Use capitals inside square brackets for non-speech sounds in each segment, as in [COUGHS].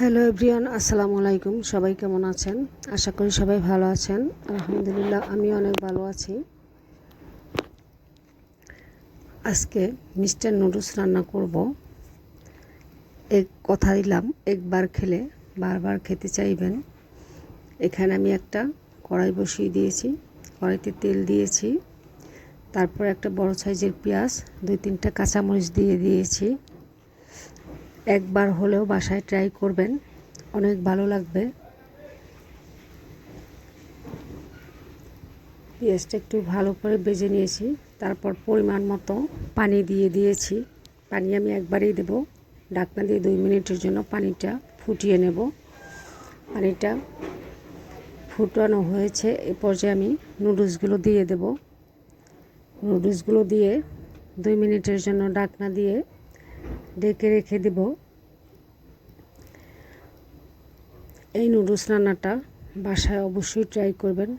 Hello everyone, আসসালামু আলাইকুম। সবাই কেমন আছেন? আশা করি সবাই ভালো আছেন। আলহামদুলিল্লাহ, আমি অনেক ভালো আছি। আজকে মিস্টার নুডলস রান্না করব। এক কথা দিলাম, একবার খেলে বারবার খেতে চাইবেন। এখানে আমি একটা কড়াই বসিয়ে দিয়েছি, কড়াইতে তেল দিয়েছি। তারপর একটা বড় সাইজের পেঁয়াজ, দুই তিনটা কাঁচামরিচ দিয়ে দিয়েছি। একবার হলেও বাসায় ট্রাই করবেন। অনেক ভালো লাগবে। পেঁয়াজটা একটু ভালো করে বেজে নিয়েছি। তারপর পরিমাণ মতো পানি দিয়ে দিয়েছি। পানি আমি একবারেই দেব। ঢাকনা দিয়ে দুই মিনিটের জন্য পানিটা ফুটিয়ে নেব। পানিটা ফুটানো হয়েছে। এ পর্যায়ে আমি নুডলসগুলো দিয়ে দেব। নুডলসগুলো দিয়ে দুই মিনিটের জন্য ঢাকনা দিয়ে ডেকে রেখে দেব। এই নুডলস রান্নাটা বাসায় অবশ্যই ট্রাই করবেন।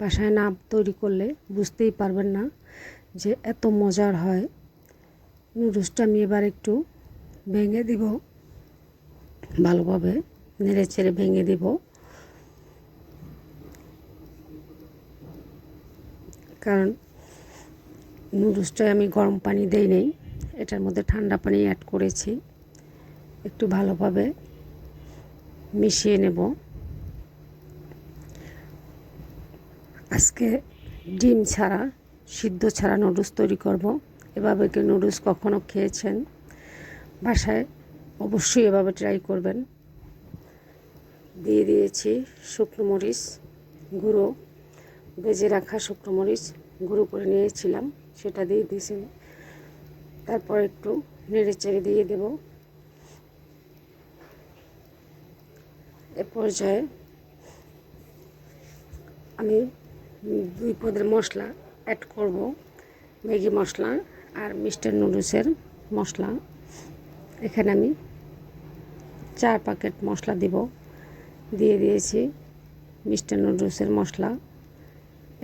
বাসায় না তৈরি করলে বুঝতেই পারবেন না যে এত মজার হয়। নুডলসটা আমি এবার একটু ভেঙে দিব। ভালোভাবে নেড়ে চেড়ে ভেঙে দিব। কারণ নুডলসটায় আমি গরম পানি দেই নেই। এটার মধ্যে ঠান্ডা পানি অ্যাড করেছি। একটু ভালোভাবে মিশিয়ে নেব। আজকে ডিম ছাড়া, সিদ্ধ ছাড়া নুডলস তৈরি করব। এভাবে কি নুডলস কখনো খেয়েছেন? বাসায় অবশ্যই এভাবে ট্রাই করবেন। দিয়ে দিয়েছি শুকনো মরিচ গুঁড়ো। ভেজে রাখা শুকনো মরিচ গুঁড়ো করে নিয়েছিলাম। সেটা দিয়ে দিয়েছি। তারপর একটু নেড়ে চেড়ে দিয়ে দেব। এ পর্যায়ে আমি দুই পদের মশলা অ্যাড করব। ম্যাগি মশলা আর মিস্টার নুডলসের মশলা। এখানে আমি চার প্যাকেট মশলা দিব। দিয়ে দিয়েছি মিস্টার নুডলসের মশলা।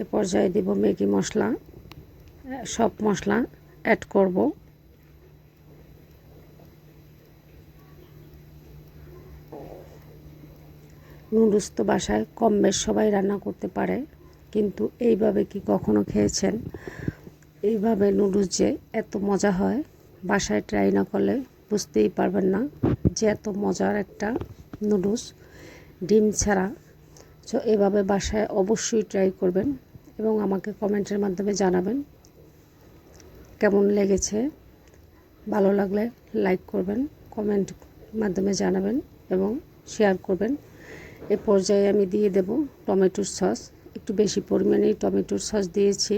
এ পর্যায়ে দিব ম্যাগি মশলা। সব মশলা অ্যাড করব। নুডলস তো বাসায় কম বেশ সবাই রান্না করতে পারে, কিন্তু এইভাবে কি কখনো খেয়েছেন? এইভাবে নুডলস যে এত মজা হয়, বাসায় ট্রাই না করলে বুঝতেই পারবেন না যে এত মজার একটা নুডলস। ডিম ছাড়া। তো এভাবে বাসায় অবশ্যই ট্রাই করবেন এবং আমাকে কমেন্টের মাধ্যমে জানাবেন কেমন লেগেছে। ভালো লাগলে লাইক করবেন, কমেন্ট মাধ্যমে জানাবেন এবং শেয়ার করবেন। এ পর্যায়ে আমি দিয়ে দেব টমেটোর সস। একটু বেশি পরিমাণেই টমেটোর সস দিয়েছি।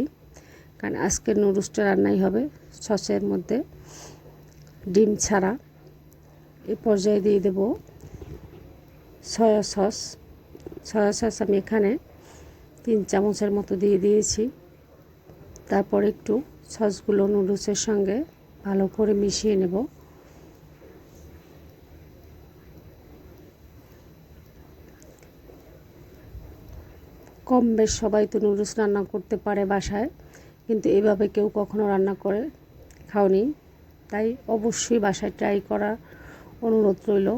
কারণ আজকের নুডলসটা রান্নাই হবে সসের মধ্যে। ডিম ছাড়া। এ পর্যায়ে দিয়ে দেব সয়া সস। সয়া সস আমি এখানে তিন চামচের মতো দিয়ে দিয়েছি। তারপর একটু সসগুলো নুডলসের সঙ্গে ভালো করে মিশিয়ে নেব। কম বেশ সবাই তো নুডলস রান্না করতে পারে বাসায়, কিন্তু এভাবে কেউ কখনো রান্না করে খাওনি। তাই অবশ্যই বাসায় ট্রাই করার অনুরোধ রইল।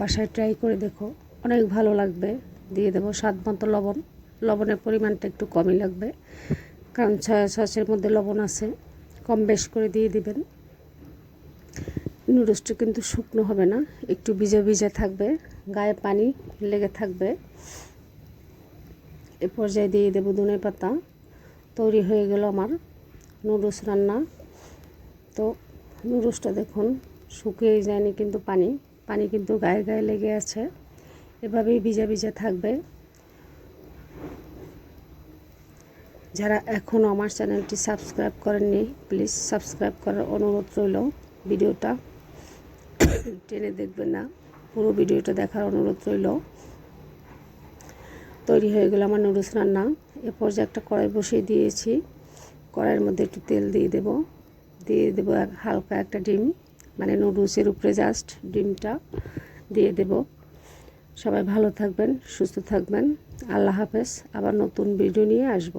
বাসায় ট্রাই করে দেখো, অনেক ভালো লাগবে। দিয়ে দেবো স্বাদ মতো লবণ। লবণের পরিমাণটা একটু কমই লাগবে। কারণ ছয়া সসের মধ্যে লবণ আছে, কম বেশ করে দিয়ে দিবেন। নুডলসটা কিন্তু শুকনো হবে না, একটু ভিজে ভিজে থাকবে, গায়ে পানি লেগে থাকবে। এ পর্যায়ে দিয়ে দেবো ধনে পাতা, তৈরি হয়ে গেল আমার নুডলস রান্না। তো নুডলসটা দেখুন শুকিয়ে যায়নি কিন্তু পানি পানি কিন্তু গায়ে গায়ে লেগে আছে। এভাবেই ভিজা ভিজা থাকবে। যারা এখনও আমার চ্যানেলটি সাবস্ক্রাইব করেননি, প্লিজ সাবস্ক্রাইব করার অনুরোধ রইল। ভিডিওটা [COUGHS] টেনে দেখবেন না, পুরো ভিডিওটা দেখার অনুরোধ রইল। তৈরি হয়ে গেলো আমার নুডলস রান্না। এ পর্যায়ে একটা কড়াই বসিয়ে দিয়েছি। কড়াইয়ের মধ্যে একটু তেল দিয়ে দেব। দিয়ে দেব হালকা একটা ডিম মানে নুডলসের উপরে জাস্ট ডিমটা দিয়ে দেব। সবাই ভালো থাকবেন, সুস্থ থাকবেন। আল্লাহ হাফেজ। আবার নতুন ভিডিও নিয়ে আসব।